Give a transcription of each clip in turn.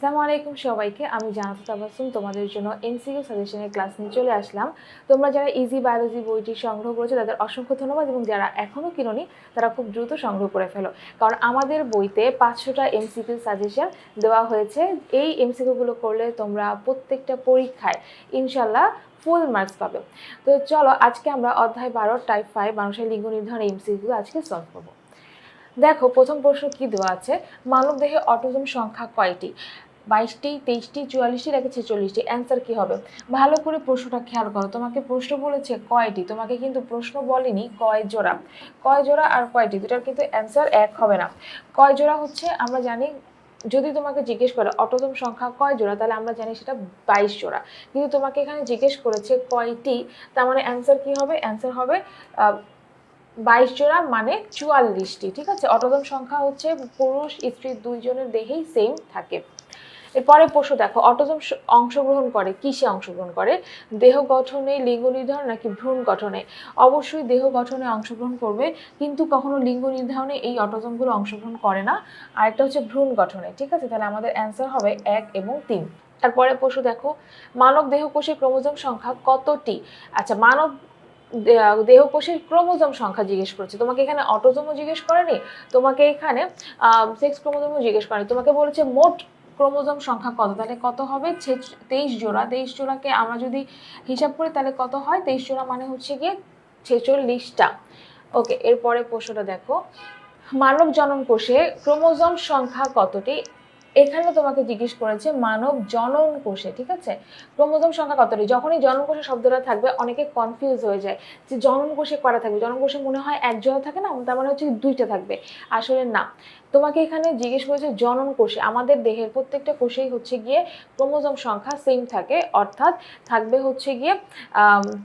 আসসালামু আলাইকুম সবাইকে। আমি জানাতে তাবাসুম, তোমাদের জন্য এমসিকিউ সাজেশনের ক্লাস নিয়ে চলে আসলাম। তোমরা যারা ইজি বায়োলজি বইটি সংগ্রহ করেছ, তাদের অসংখ্য ধন্যবাদ এবং যারা এখনও কিনোনি, তারা খুব দ্রুত সংগ্রহ করে ফেলো। কারণ আমাদের বইতে পাঁচশোটা এমসিকিউ সাজেশন দেওয়া হয়েছে। এই এমসিকিউগুলো করলে তোমরা প্রত্যেকটা পরীক্ষায় ইনশাল্লাহ ফুল মার্কস পাবে। তো চলো, আজকে আমরা অধ্যায় বারো, টাইপ ফাইভ, মানুষের লিঙ্গ নির্ধারণ এমসিকিউ আজকে সলভ করব। দেখো, প্রথম প্রশ্ন কি দেওয়া আছে? মানব দেহে অটোজম সংখ্যা কয়টি? বাইশটি, তেইশটি, চুয়াল্লিশটি, নাকি ছেচল্লিশটি? অ্যান্সার কি হবে? ভালো করে প্রশ্নটা খেয়াল করো। তোমাকে প্রশ্ন বলেছে কয়টি? তোমাকে কিন্তু প্রশ্ন বলেনি কয় জোড়া। কয় জোড়া আর কয়টি? দুটার কিন্তু অ্যান্সার এক হবে না। কয় জোড়া হচ্ছে, আমরা জানি, যদি তোমাকে জিজ্ঞেস করে অটোজম সংখ্যা কয় জোড়া, তাহলে আমরা জানি সেটা বাইশ জোড়া। কিন্তু তোমাকে এখানে জিজ্ঞেস করেছে কয়টি, তার মানে অ্যান্সার কি হবে? অ্যান্সার হবে বাইশ জোড়া মানে চুয়াল্লিশটি, ঠিক আছে? অটোজম সংখ্যা হচ্ছে পুরুষ, স্ত্রী, দুইজনের দেহেই সেম থাকে। এরপরে পশু দেখো, অটোজম অংশগ্রহণ করে, কিসে অংশগ্রহণ করে? দেহ গঠনে লিঙ্গ নির্ধারণ নাকি ভ্রূণ গঠনে? অবশ্যই দেহ গঠনে অংশগ্রহণ করবে, কিন্তু কখনো লিঙ্গ নির্ধারণে এই অটোজমগুলো অংশগ্রহণ করে না। আর একটা হচ্ছে ভ্রূণ গঠনে, ঠিক আছে? তাহলে আমাদের অ্যান্সার হবে এক এবং তিন। তারপরে পশু দেখো, মানব দেহকোষের ক্রোমোজোম সংখ্যা কতটি? আচ্ছা মানব দেহকোষের ক্রোমোজোম সংখ্যা জিজ্ঞেস করেছে। তোমাকে এখানে অটোজোমও জিজ্ঞেস করেনি? তোমাকে এখানে সেক্স ক্রোমোজোমও জিজ্ঞেস করেনি। তোমাকে বলেছে মোট ক্রোমোজোম সংখ্যা কত? তাহলে কত হবে? তেইশ জোড়া। তেইশ জোড়াকে আমরা যদি হিসাব করি, তাহলে কত হয়? তেইশ জোড়া মানে হচ্ছে গিয়ে ছেচল্লিশটা। ওকে এরপরে প্রশ্নটা দেখো। মানব জনন কোষে ক্রোমোজোম সংখ্যা কতটি? এখানে তোমাকে জিজ্ঞেস করেছে মানব জনন কোষে, ঠিক আছে? ক্রোমোজোম সংখ্যা কতটি? যখনই জনন কোষে শব্দটা থাকবে, অনেকে কনফিউজ হয়ে যায় যে জনন কোষে করা থাকবে? জনন কোষে মনে হয় এক জোড়া থাকে না? তার মানে হচ্ছে দুইটা থাকবে। আসলে না। তোমাকে এখানে জিজ্ঞেস করেছে জনন কোষে, আমাদের দেহের প্রত্যেকটা কোষেই হচ্ছে গিয়ে ক্রোমোজোম সংখ্যা সেম থাকে, অর্থাৎ থাকবে হচ্ছে গিয়ে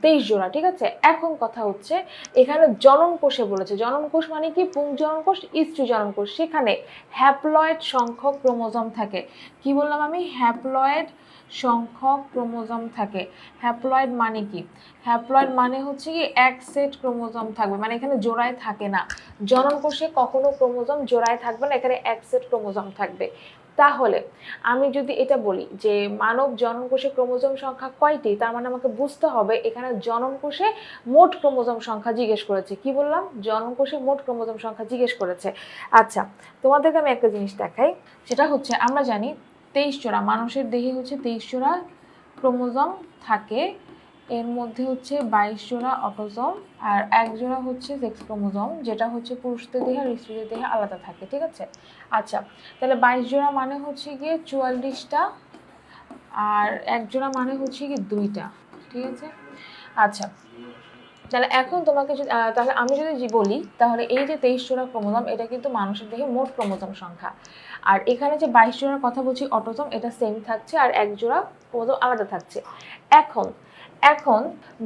তেইশ জোড়া, ঠিক আছে? এখন কথা হচ্ছে, এখানে জনন কোষে বলেছে, জনন কোষ মানে কি? পুং জনন কোষ, স্ত্রী জনন কোষ, সেখানে হ্যাপ্লয়েড সংখ্যক ক্রোমোজোম থাকে। কি বললাম আমি? হ্যাপ্লয়েড সংখ্যক ক্রোমোজোম থাকে। হ্যাপ্লয়েড মানে কি? হ্যাপ্লয়েড মানে হচ্ছে কি, এক সেট ক্রোমোজোম থাকবে মানে এখানে জোড়ায় থাকে না। জনন কোষে কখনো ক্রোমোজোম জোড়ায় থাকবে না, এখানে এক ক্রোমোজোম থাকবে। তাহলে আমি যদি এটা বলি যে মানব জনন কোষে ক্রোমোজোম সংখ্যা কয়টি, তার মানে আমাকে বুঝতে হবে এখানে জনন কোষে মোট ক্রোমোজোম সংখ্যা জিজ্ঞেস করেছে। কি বললাম? জনন কোষে মোট ক্রোমোজোম সংখ্যা জিজ্ঞেস করেছে। আচ্ছা তোমাদেরকে আমি একটা জিনিস দেখাই, সেটা হচ্ছে আমরা জানি তেইশ জোড়া মানুষের দেহে হচ্ছে তেইশ জোড়া ক্রোমোজোম থাকে এর মধ্যে হচ্ছে বাইশ জোড়া অটোজম আর এক জোড়া হচ্ছে সেক্স ক্রোমোজোম, যেটা হচ্ছে পুরুষদের দেহে আর স্ত্রীদের দেহে আলাদা থাকে, ঠিক আছে? আচ্ছা তাহলে বাইশ জোড়া মানে হচ্ছে গিয়ে চুয়াল্লিশটা আর এক জোড়া মানে হচ্ছে গিয়ে দুইটা, ঠিক আছে? আচ্ছা তাহলে এখন তোমাকে যদি তাহলে আমি যদি বলি, তাহলে এই যে তেইশ জোড়া ক্রোমোজোম, এটা কিন্তু মানুষের দেহে মোট ক্রোমোজোম সংখ্যা। আর এখানে যে বাইশ জোড়ার কথা বলছি, অটোজম, এটা সেম থাকছে আর এক জোড়া ক্রোমোজোম আলাদা থাকছে। এখন এখন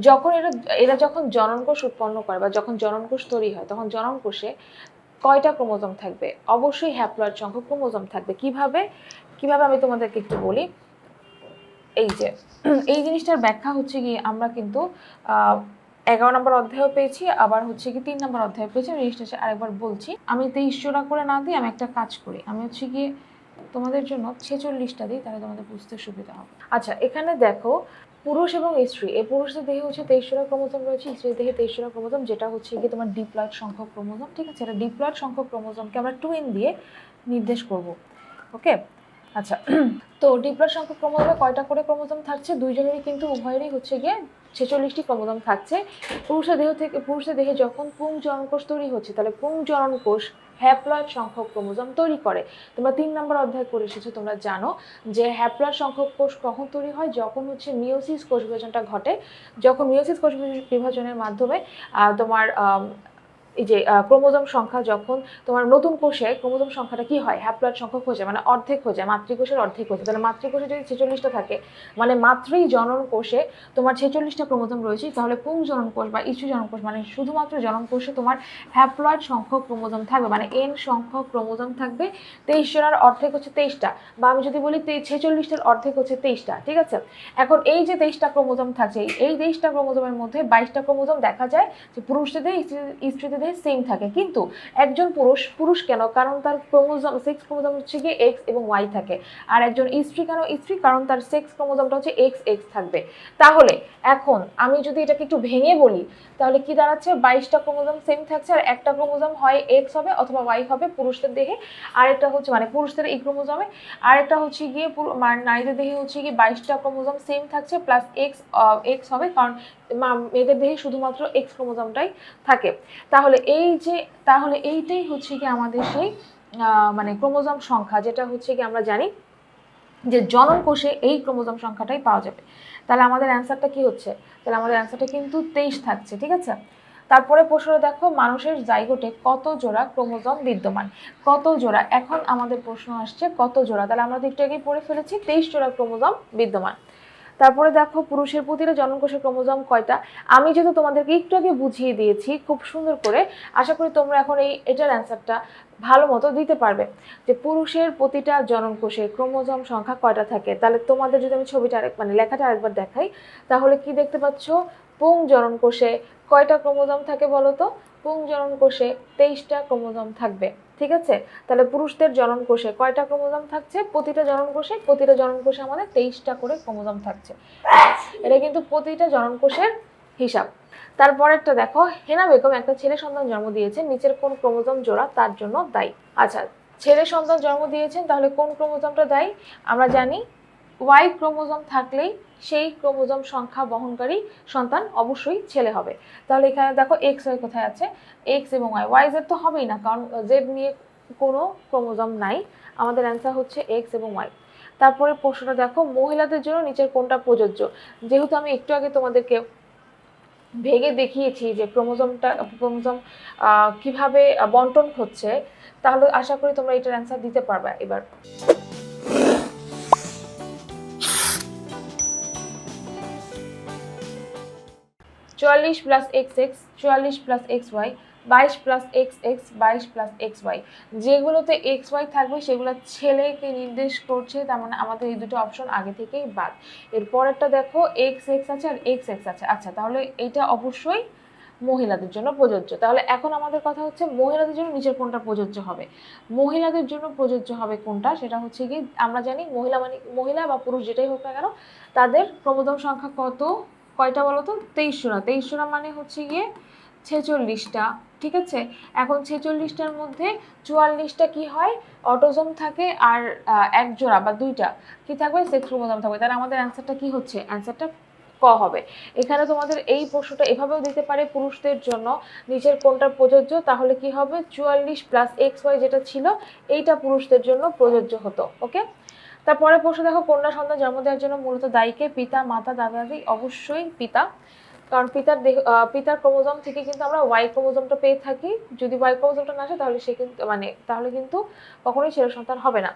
যখন এরা এরা যখন জননকোষ উৎপন্ন করে বা যখন জননকোষ তৈরি হয়, তখন জননকোষে কয়টা ক্রোমোজোম থাকবে? অবশ্যই হ্যাপ্লয়েড সংখ্যক ক্রোমোজোম থাকবে। কীভাবে? কীভাবে আমি তোমাদেরকে একটু বলি? এই যে, এই জিনিসটার ব্যাখ্যা হচ্ছে কি আমরা কিন্তু এগারো নম্বর অধ্যায়ও পেয়েছি, আবার হচ্ছে কি তিন নম্বর অধ্যায় পেয়েছি, আমি জিনিসটা আরেকবার বলছি। আমি তেইশ জোড়া করে না দিই, আমি একটা কাজ করি। আমি হচ্ছে গিয়ে তোমাদের জন্য ছেচল্লিশটা দিই, তাহলে তোমাদের বুঝতে সুবিধা হবে। আচ্ছা এখানে দেখো পুরুষ এবং স্ত্রী। এই পুরুষদের দেহে হচ্ছে তেইশরা ক্রোমোজোম রয়েছে, স্ত্রীর দেহে তেইশরা ক্রোমোজোম, যেটা হচ্ছে কি তোমার ডিপ্লয়েড সংখ্যক ক্রোমোজোম, ঠিক আছে? এটা ডিপ্লয়েড সংখ্যক ক্রোমোজোমকে আমরা টুইন দিয়ে নির্দেশ করব ওকে আচ্ছা তো ডিপ্লয়েড সংখ্যক ক্রোমোজোমে কয়টা করে ক্রোমোজোম থাকছে? দুইজনেরই কিন্তু উভয়েরই হচ্ছে গিয়ে ছেচল্লিশটি ক্রোমোজোম থাকছে। পুরুষের দেহ থেকে, পুরুষের দেহে যখন পুং জননকোষ তৈরি হচ্ছে, তাহলে পুং জননকোষ হ্যাপ্লয়েড সংখ্যক ক্রোমোজোম তৈরি করে। তোমরা তিন নম্বর অধ্যায় করে এসেছ, তোমরা জানো যে হ্যাপ্লয়েড সংখ্যক কোষ কখন তৈরি হয়? যখন হচ্ছে মিওসিস কোষ বিভাজনটা ঘটে। যখন মিওসিস কোষ বিভাজনের মাধ্যমে তোমার এই যে ক্রোমোজোম সংখ্যা যখন তোমার নতুন কোষে ক্রোমোজোম সংখ্যাটা কি হয়? হ্যাপ্লয়েড সংখ্যক হয়ে যায় মানে অর্ধেক হয়ে যায়, মাতৃকোষের অর্ধেক হয়ে যায়। তাহলে মাতৃকোষে যদি ছেচল্লিশটা থাকে মানে মাতৃ জনন কোষে তোমার ছেচল্লিশটা ক্রোমোজোম রয়েছে, তাহলে পুং জনন কোষ বা ইস্যু জনন কোষ মানে শুধুমাত্র জনন কোষে তোমার হ্যাপ্লয়েড সংখ্যক ক্রোমোজোম থাকবে মানে এন সংখ্যক ক্রোমোজোম থাকবে তেইশ জনের অর্ধেক হচ্ছে তেইশটা, বা আমি যদি বলি ছেচল্লিশটার অর্ধেক হচ্ছে তেইশটা, ঠিক আছে? এখন এই যে তেইশটা ক্রোমোজোম থাকছে, এই তেইশটা ক্রোমোজোমের মধ্যে বাইশটা ক্রোমোজোম দেখা যায় যে পুরুষদের স্ত্রীদের দেহে সেম থাকে। কিন্তু একজন পুরুষ পুরুষ কেন? কারণ তার ক্রোমোজোম সেক্স ক্রোমোজোম হচ্ছে গিয়ে এক্স এবং ওয়াই থাকে। আর একজন স্ত্রী কেন? স্ত্রী, কারণ তার সেক্স ক্রোমোজোমটা হচ্ছে এক্স এক্স থাকবে। তাহলে এখন আমি যদি এটাকে একটু ভেঙে বলি, তাহলে কি দাঁড়াচ্ছে? বাইশটা ক্রোমোজোম সেম থাকছে আর একটা ক্রোমোজোম হয় এক্স হবে অথবা ওয়াই হবে পুরুষদের দেহে। আরেকটা হচ্ছে মানে পুরুষদের এই ক্রোমোজোমে। আরেকটা হচ্ছে গিয়ে মানে নারীদের দেহে হচ্ছে গিয়ে বাইশটা ক্রোমোজোম সেম থাকছে প্লাস এক্স এক্স হবে। কারণ মেয়েদের দেহে শুধুমাত্র এক্স ক্রোমোজোমটাই থাকে। তাহলে এই যে, তাহলে এইটাই হচ্ছে কি আমাদের সেই মানে ক্রোমোজোম সংখ্যা, যেটা হচ্ছে কি আমরা জানি যে জনন কোষে এই ক্রোমোজোম সংখ্যাটাই পাওয়া যাবে। তাহলে আমাদের অ্যান্সারটা কি হচ্ছে? তাহলে আমাদের অ্যান্সারটা কিন্তু তেইশ থাকছে, ঠিক আছে? তারপরে প্রশ্নটা দেখো, মানুষের জাইগোটে কত জোড়া ক্রোমোজোম বিদ্যমান? কত জোড়া? এখন আমাদের প্রশ্ন আসছে কত জোড়া? তাহলে আমরা একটু পড়ে ফেলেছি, তেইশ জোড়া ক্রোমোজোম বিদ্যমান। তারপরে দেখো পুরুষের প্রতিটা জননকোষের ক্রোমোজোম কয়টা? আমি যেহেতু তোমাদেরকে একটু আগে বুঝিয়ে দিয়েছি, খুব সুন্দর করে, আশা করি তোমরা এখন এই, এটার অ্যান্সারটা ভালো মতো দিতে পারবে। যে পুরুষের প্রতিটা জননকোষে ক্রোমোজোম সংখ্যা কয়টা থাকে? তাহলে তোমাদের যদি আমি ছবিটা আরেক মানে লেখাটা আরেকবার দেখাই, তাহলে কি দেখতে পাচ্ছ? পুং জননকোষে কয়টা ক্রোমোজোম থাকে বলো তো? পুং জননকোষে তেইশটা ক্রোমোজোম থাকবে। ঠিক আছে? তাহলে পুরুষদের জনন কোষে কয়টা ক্রোমোজোম থাকছে? প্রতিটা জনন কোষে প্রতিটা জনন কোষে আমাদের তেইশটা করে ক্রোমোজম থাকছে। এটা কিন্তু প্রতিটা জনন কোষের হিসাব। তারপরেরটা দেখো, হেনা বেগম একটা ছেলে সন্তান জন্ম দিয়েছেন নিচের কোন ক্রোমোজোম জোড়া তার জন্য দায়ী। আচ্ছা ছেলে সন্তান জন্ম দিয়েছেন, তাহলে কোন ক্রোমোজোমটা দায়ী? আমরা জানি ওয়াই ক্রোমোজোম থাকলেই সেই ক্রোমোজোম সংখ্যা বহনকারী সন্তান অবশ্যই ছেলে হবে। তাহলে এখানে দেখো এক্স ওয়াই কোথায় আছে? এক্স এবং ওয়াই ওয়াই জেড তো হবেই না, কারণ জেড নিয়ে কোনো ক্রোমোজোম নাই। আমাদের অ্যান্সার হচ্ছে এক্স এবং ওয়াই তারপরে প্রশ্নটা দেখো, মহিলাদের জন্য নিচের কোনটা প্রযোজ্য? যেহেতু আমি একটু আগে তোমাদেরকে ভেঙে দেখিয়েছি যে ক্রোমোজোমটা, ক্রোমোজোম কীভাবে বন্টন হচ্ছে, তাহলে আশা করি তোমরা এটার অ্যান্সার দিতে পারবে এবার। চুয়াল্লিশ প্লাস এক্স এক্স চুয়াল্লিশ প্লাস এক্স ওয়াই বাইশ প্লাস এক্স এক্স বাইশ প্লাস এক্স ওয়াই যেগুলোতে এক্স ওয়াই থাকবে, সেগুলো ছেলেকে নির্দেশ করছে, তার মানে আমাদের এই দুটো অপশন আগে থেকেই বাদ। এর পরেরটা দেখো এক্স এক্স আছে আর এক্স এক্স আছে। আচ্ছা তাহলে এটা অবশ্যই মহিলাদের জন্য প্রযোজ্য। তাহলে এখন আমাদের কথা হচ্ছে মহিলাদের জন্য নিচের কোনটা প্রযোজ্য হবে? মহিলাদের জন্য প্রযোজ্য হবে কোনটা? সেটা হচ্ছে কি আমরা জানি মহিলা মানে মহিলা বা পুরুষ যেটাই হোক না কেন, তাদের ক্রোমোজোম সংখ্যা কত? কয়টা বলো তো? তেইশশো না। তেইশশো না মানে হচ্ছে গিয়ে ছেচল্লিশটা, ঠিক আছে? এখন ছেচল্লিশটার মধ্যে চুয়াল্লিশটা কি হয়? অটোজোম থাকে আর এক জোড়া বা দুইটা কি থাকবে? সেক্স ক্রোমোজোম থাকবে। তাহলে আমাদের অ্যান্সারটা কি হচ্ছে? অ্যান্সারটা ক হবে। এখানে তোমাদের এই প্রশ্নটা এভাবেও দিতে পারে পুরুষদের জন্য। নিচের কোনটা প্রযোজ্য? তাহলে কি হবে? চুয়াল্লিশ প্লাস এক্স ওয়াই যেটা ছিল, এইটা পুরুষদের জন্য প্রযোজ্য হতো। ওকে তারপরে প্রশ্ন, দেখো, কন্যা সন্তান জন্ম দেওয়ার জন্য মূলত দায়ীকে পিতা, মাতা দাদা দাদি অবশ্যই পিতা। কারণ পিতার দেহ পিতার ক্রোমোজম থেকে কিন্তু আমরা ওয়াই ক্রোমোজমটা পেয়ে থাকি। যদি ওয়াই ক্রোমোজমটা না আসে, তাহলে সে কিন্তু মানে তাহলে কিন্তু কখনোই ছেলে সন্তান হবে না।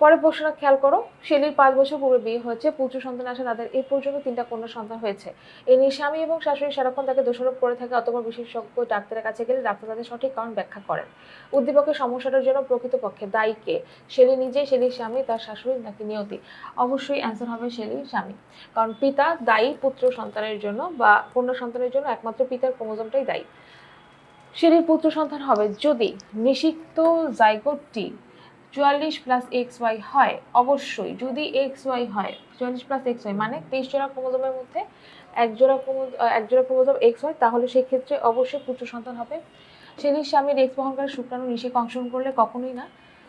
পরের প্রশ্নটা খেয়াল করো, শেলির পাঁচ বছর পূর্বে বিয়ে হয়েছে, পুত্র সন্তান আসে তাদের এই পর্যন্ত তিনটা কন্যা সন্তান হয়েছে। এ নিয়ে স্বামী এবং শাশুড়ি সারাক্ষণ তাকে দোষারোপ করে থাকে অতপর বিশেষজ্ঞ ডাক্তারের কাছে গেলে ডাক্তার তাদের সঠিক কারণ ব্যাখ্যা করেন। উদ্দীপকের সমস্যাটার জন্য প্রকৃতপক্ষে দায়ী কে? শেলি নিজে, শেলির স্বামী, তার শাশুড়ি নাকি নিয়তি? অবশ্যই অ্যান্সার হবে শেলির স্বামী। কারণ পিতা দায়ী পুত্র সন্তানের জন্য বা কন্যা সন্তানের জন্য একমাত্র পিতার ক্রোমোজোমটাই দায়ী। শেলির পুত্র সন্তান হবে যদি নিষিক্ত জাইগোটটি চুয়াল্লিশ প্লাস এক্স ওয়াই হয়, অবশ্যই। যদি এক্স ওয়াই হয়, চুয়াল্লিশ প্লাস এক্স ওয়াই মানে তেইশ জোড়া ক্রোমোজোমের মধ্যে এক জোড়া ক্রোমো- এক জোড়া ক্রোমোজোম এক্স হয়, তাহলে সেই ক্ষেত্রে অবশ্যই পুত্র সন্তান হবে। শেলির স্বামীর এক্স বহনকারী শুক্রাণু নিষেকে অংশগ্রহণ করলে কখনোই না।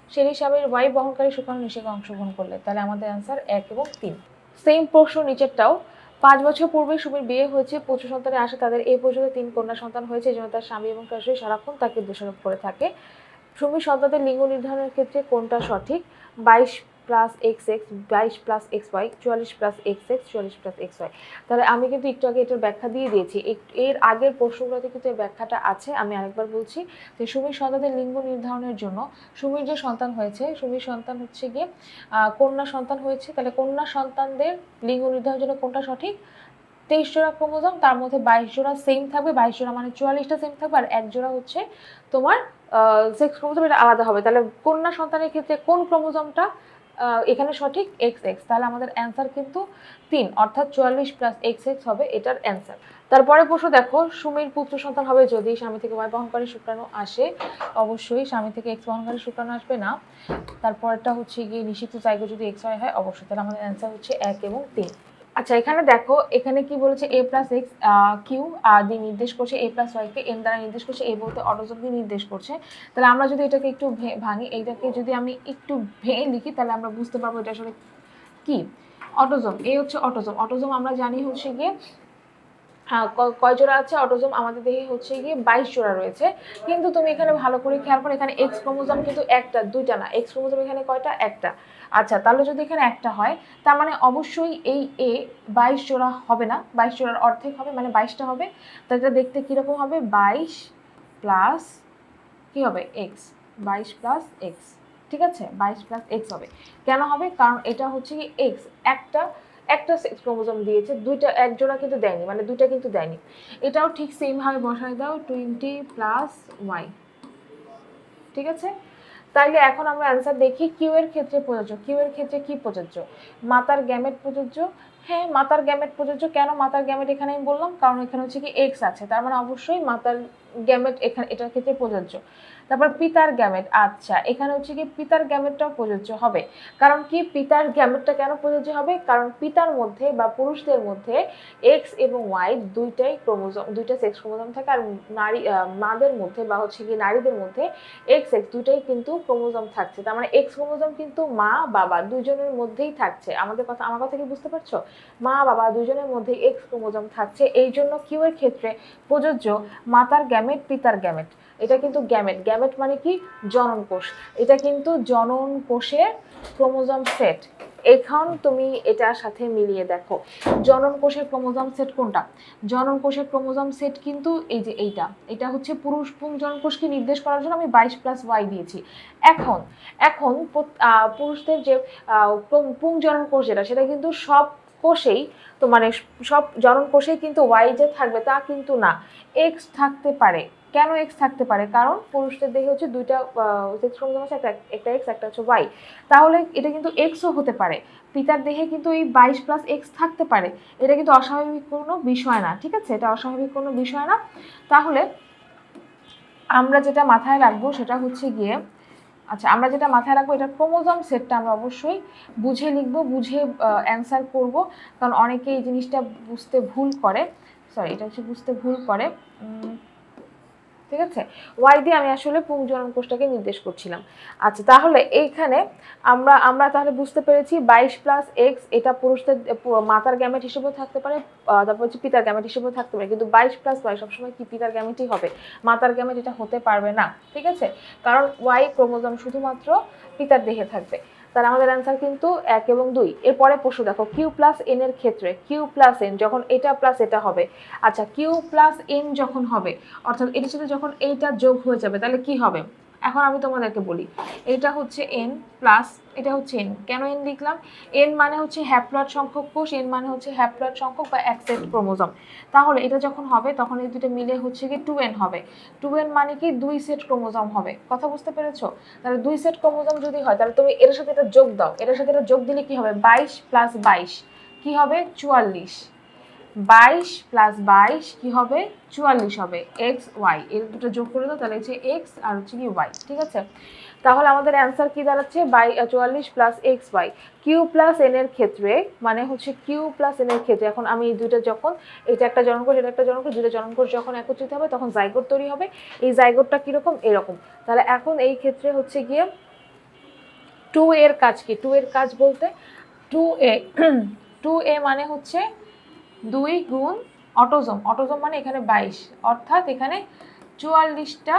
শেলির স্বামীর ওয়াই বহনকারী শুক্রাণু নিষেকে অংশগ্রহণ করলে, তাহলে আমাদের অ্যান্সার এক এবং তিন। সেম প্রশ্ন নিচেরটাও। পাঁচ বছর পূর্বে সুমির বিয়ে হয়েছে, পুত্র সন্তানের আসে তাদের এই পর্যন্ত তিন কন্যা সন্তান হয়েছে জন্য তার স্বামী এবং শাশুড়ি সারাক্ষণ তাকে দোষারোপ করে থাকে। সুমির সন্তানদের লিঙ্গ নির্ধারণের ক্ষেত্রে কোনটা সঠিক? বাইশ প্লাস এক্স এক্স বাইশ প্লাস এক্স ওয়াই চুয়াল্লিশ প্লাস এক্স এক্স চুয়াল্লিশ প্লাস এক্স ওয়াই তাহলে আমি কিন্তু একটু আগে এটার ব্যাখ্যা দিয়ে দিয়েছি। এর আগের প্রশ্নগুলোতে কিন্তু এই ব্যাখ্যাটা আছে, আমি আরেকবার বলছি যে সুমির সন্তানদের লিঙ্গ নির্ধারণের জন্য সুমির যে সন্তান হয়েছে, সুমির সন্তান হচ্ছে গিয়ে কন্যা সন্তান হয়েছে। তাহলে কন্যা সন্তানদের লিঙ্গ নির্ধারণের জন্য কোনটা সঠিক? তেইশ জোড়া ক্রোমোজোম, তার মধ্যে বাইশ জোড়া সেম থাকবে। বাইশ জোড়া মানে চুয়াল্লিশটা সেম থাকবে। আর এক জোড়া হচ্ছে তোমার সেক্স ক্রোমোজোম এটা আলাদা হবে। তাহলে কন্যা সন্তানের ক্ষেত্রে কোন ক্রোমোজোমটা এখানে সঠিক? এক্স এক্স তাহলে আমাদের অ্যান্সার কিন্তু তিন, অর্থাৎ চুয়াল্লিশ প্লাস এক্স এক্স হবে এটার অ্যান্সার তারপরে প্রশ্ন দেখো, সুমির পুত্র সন্তান হবে যদি স্বামী থেকে ওয়াই বহনকারী শুক্রাণু আসে, অবশ্যই স্বামী থেকে এক্স বহনকারী শুক্রাণু আসবে না। তারপরটা হচ্ছে গিয়ে নিষিদ্ধ জায়গা যদি এক্স হয়, অবশ্যই। তাহলে আমাদের অ্যান্সার হচ্ছে এক এবং তিন। আচ্ছা এখানে দেখো, এখানে কি বলেছে এ প্লাস এক্স কিউ দিয়ে নির্দেশ করছে এ প্লাস ওয়াইকে এন দ্বারা নির্দেশ করছে এ বলতে অটোজমকে নির্দেশ করছে। তাহলে আমরা যদি এটাকে একটু ভাঙি, এইটাকে যদি আমি একটু ভেঙে লিখি, তাহলে আমরা বুঝতে পারব এটা আসলে কি? অটোজম এই হচ্ছে অটোজম অটোজম আমরা জানি হচ্ছে গিয়ে কয় জোড়া আছে? অটোজম আমাদের দেহে হচ্ছে গিয়ে বাইশ জোড়া রয়েছে। কিন্তু তুমি এখানে ভালো করে খেয়াল করো, এখানে এক্স ক্রোমোজোম কিন্তু একটা, দুইটা না। এক্স ক্রোমোজোম এখানে কয়টা? একটা। আচ্ছা তাহলে যদি এখানে একটা হয়, তার মানে অবশ্যই এই এ বাইশ জোড়া হবে না, বাইশ জোড়ার অর্ধেক হবে মানে বাইশটা হবে, তো এটা দেখতে কীরকম হবে? বাইশ প্লাস কী হবে? এক্স বাইশ প্লাস এক্স ঠিক আছে? বাইশ প্লাস এক্স হবে। কেন হবে? কারণ এটা হচ্ছে কি এক্স একটা একটা সেক্স ক্রোমোজোম দিয়েছে, দুইটা, এক জোড়া কিন্তু দেয়নি মানে দুইটা কিন্তু দেয়নি। এটাও ঠিক সেমভাবে বসায় দাও টোয়েন্টি প্লাস ওয়াই ঠিক আছে? তাইলে এখন আমরা অ্যান্সার দেখি কিউ এর ক্ষেত্রে প্রযোজ্য। কিউ এর ক্ষেত্রে কি প্রযোজ্য? মাতার গ্যামেট প্রযোজ্য? হ্যাঁ মাতার গ্যামেট প্রযোজ্য। কেন মাতার গ্যামেট এখানে আমি বললাম? কারণ এখানে হচ্ছে কি এক্স আছে। তার মানে অবশ্যই মাতার গ্যামেট এখানে, এটার ক্ষেত্রে প্রযোজ্য। তারপর পিতার গ্যামেট আচ্ছা এখানে হচ্ছে কি পিতার গ্যামেটটাও প্রযোজ্য হবে। কারণ কি পিতার গ্যামেটটা কেন প্রযোজ্য হবে? কারণ পিতার মধ্যে বা পুরুষদের মধ্যে এক্স এবং ওয়াই দুইটাই ক্রোমোজোম দুইটা সেক্স ক্রোমোজোম থাকে আর নারী মাদের মধ্যে বা হচ্ছে কি নারীদের মধ্যে এক্স এক্স দুইটাই কিন্তু ক্রোমোজোম থাকছে। তার মানে এক্স ক্রোমোজোম কিন্তু মা, বাবা দুজনের মধ্যেই থাকছে। আমাদের কথা, আমার কথা কি বুঝতে পারছ? মা, বাবা দুজনের মধ্যে এক্স ক্রোমোজোম থাকছে। এই জন্য কিউ এর ক্ষেত্রে প্রযোজ্য মাতার গ্যামেট পিতার গ্যামেট এটা কিন্তু গ্যামেট গ্যামেট মানে কি? জনন কোষ। এটা কিন্তু জনন কোষের ক্রোমোজোম সেট। এখন তুমি এটার সাথে মিলিয়ে দেখো। জনন কোষের ক্রোমোজোম সেট কোনটা? জনন কোষের ক্রোমোজোম সেট কিন্তু এই যে এইটা। এটা হচ্ছে পুরুষ পুং জনন কোষকে নির্দেশ করার জন্য আমি বাইশ প্লাস ওয়াই দিয়েছি। এখন এখন পুরুষদের যে পুং জনন কোষ যেটা, সেটা কিন্তু সব কোষেই তো মানে সব জনন কোষেই কিন্তু ওয়াই যে থাকবে তা কিন্তু না। এক্স থাকতে পারে। কেন এক্স থাকতে পারে? কারণ পুরুষদের দেহে হচ্ছে দুইটা সেক্স ক্রোমোজোম আছে, একটা একটা এক্স একটা হচ্ছে ওয়াই তাহলে এটা কিন্তু এক্সও হতে পারে। পিতার দেহে কিন্তু এই বাইশ প্লাস এক্স থাকতে পারে। এটা কিন্তু অস্বাভাবিক কোনো বিষয় না, ঠিক আছে? এটা অস্বাভাবিক কোনো বিষয় না। তাহলে আমরা যেটা মাথায় রাখব সেটা হচ্ছে গিয়ে আচ্ছা আমরা যেটা মাথায় রাখব, এটা ক্রোমোজোম সেটটা আমরা অবশ্যই বুঝে লিখব, বুঝে অ্যান্সার করব। কারণ অনেকে এই জিনিসটা বুঝতে ভুল করে। সরি এটা হচ্ছে বুঝতে ভুল করে। ঠিক আছে? ওয়াই দিয়ে আমি আসলে পুংজনন কোষটাকে নির্দেশ করছিলাম। আচ্ছা তাহলে এইখানে আমরা আমরা তাহলে বুঝতে পেরেছি বাইশ প্লাস এক্স এটা পুরুষদের মাতার গ্যামেট হিসেবেও থাকতে পারে তারপর হচ্ছে পিতার গ্যামেট হিসেবেও থাকতে পারে। কিন্তু বাইশ প্লাস ওয়াই সবসময় কি পিতার গ্যামেটই হবে? মাতার গ্যামেট এটা হতে পারবে না, ঠিক আছে? কারণ ওয়াই ক্রোমোজম শুধুমাত্র পিতার দেহে থাকবে। তাহলে আমাদের অ্যান্সার কিন্তু এক এবং দুই। এরপরে প্রশ্ন দেখো কিউ প্লাস এন এর ক্ষেত্রে কিউ প্লাস এন যখন এটা প্লাস এটা হবে আচ্ছা কিউ প্লাস এন যখন হবে, অর্থাৎ এটার সাথে যখন এইটা যোগ হয়ে যাবে, তাহলে কি হবে? এখন আমি তোমাদেরকে বলি, এটা হচ্ছে এন প্লাস এটা হচ্ছে এন কেন এন লিখলাম? এন মানে হচ্ছে হ্যাপ্লয়েড সংখ্যক কোষ এন মানে হচ্ছে হ্যাপ্লয়েড সংখ্যক বা অ্যাকসেপ্ট ক্রোমোজোম। তাহলে এটা যখন হবে, তখন এই দুটো মিলে হচ্ছে কি টু এন হবে। টু এন মানে কি দুই সেট ক্রোমোজোম হবে। কথা বুঝতে পেরেছ? তাহলে দুই সেট ক্রোমোজোম যদি হয়, তাহলে তুমি এর সাথে এটা যোগ দাও। এর সাথে এটা যোগ দিলে কি হবে? বাইশ প্লাস বাইশ। কি হবে? চুয়াল্লিশ। বাইশ প্লাস বাইশ কি হবে? চুয়াল্লিশ হবে। এক্স ওয়াই এর দুটো যোগ করে দাও, তাহলে হচ্ছে এক্স আর হচ্ছে কি ওয়াই ঠিক আছে? তাহলে আমাদের অ্যান্সার কি দাঁড়াচ্ছে? বাই চুয়াল্লিশ plus X Y Q plus N এর ক্ষেত্রে মানে হচ্ছে কিউ প্লাস এন এর ক্ষেত্রে, এখন আমি এই দুইটা যখন, এটা একটা জননকোষ এটা একটা জননকোষ দুটো জননকোষ যখন একত্রিত হবে, তখন জাইগোট তৈরি হবে। এই জাইগোটটা কীরকম? এরকম। তাহলে এখন এই ক্ষেত্রে হচ্ছে গিয়ে টু এর কাজ কি? টু এর কাজ বলতে টু এ টু এ মানে হচ্ছে দুই গুণ অটোজম। অটোজম মানে এখানে বাইশ। অর্থাৎ এখানে চুয়াল্লিশটা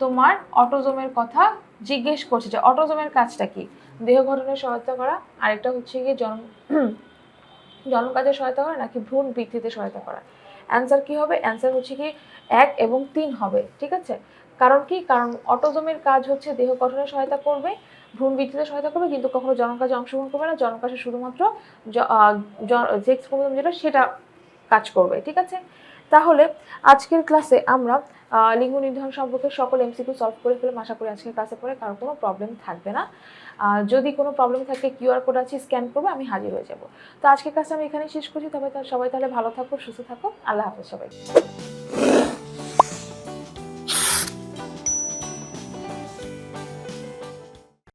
তোমার অটোজমের কথা জিজ্ঞেস করছে যে অটোজমের কাজটা কি? দেহ গঠনে সহায়তা করা। আরেকটা হচ্ছে গিয়ে জন্ম জন্ম কাজে সহায়তা করা নাকি ভ্রূণ বৃদ্ধিতে সহায়তা করা। অ্যান্সার কি হবে? অ্যান্সার হচ্ছে কি এক এবং তিন হবে। ঠিক আছে? কারণ কি? কারণ অটোজমের কাজ হচ্ছে দেহ গঠনে সহায়তা করবে। ভ্রূণ বৃদ্ধিতে সহায়তা করবে কিন্তু কখনো জনন কাজে অংশগ্রহণ করবে না। জনন কাজে শুধুমাত্র আহ, ক্রোমোজোম যেটা সেটা কাজ করবে ঠিক আছে? তাহলে আজকের ক্লাসে আমরা লিঙ্গ নির্ধারণ সম্পর্কে সকল এমসিকিউ সলভ করে ফেলে আশা করি আজকের ক্লাসে পরে কারও কোনো প্রবলেম থাকবে না। যদি কোনো প্রবলেম থাকে কিউআর কোড আছে স্ক্যান করবে আমি হাজির হয়ে যাব। তো আজকের ক্লাসে আমি এখানেই শেষ করছি। তবে সবাই তাহলে ভালো থাকো সুস্থ থাকো। আল্লাহ হাফেজ সবাই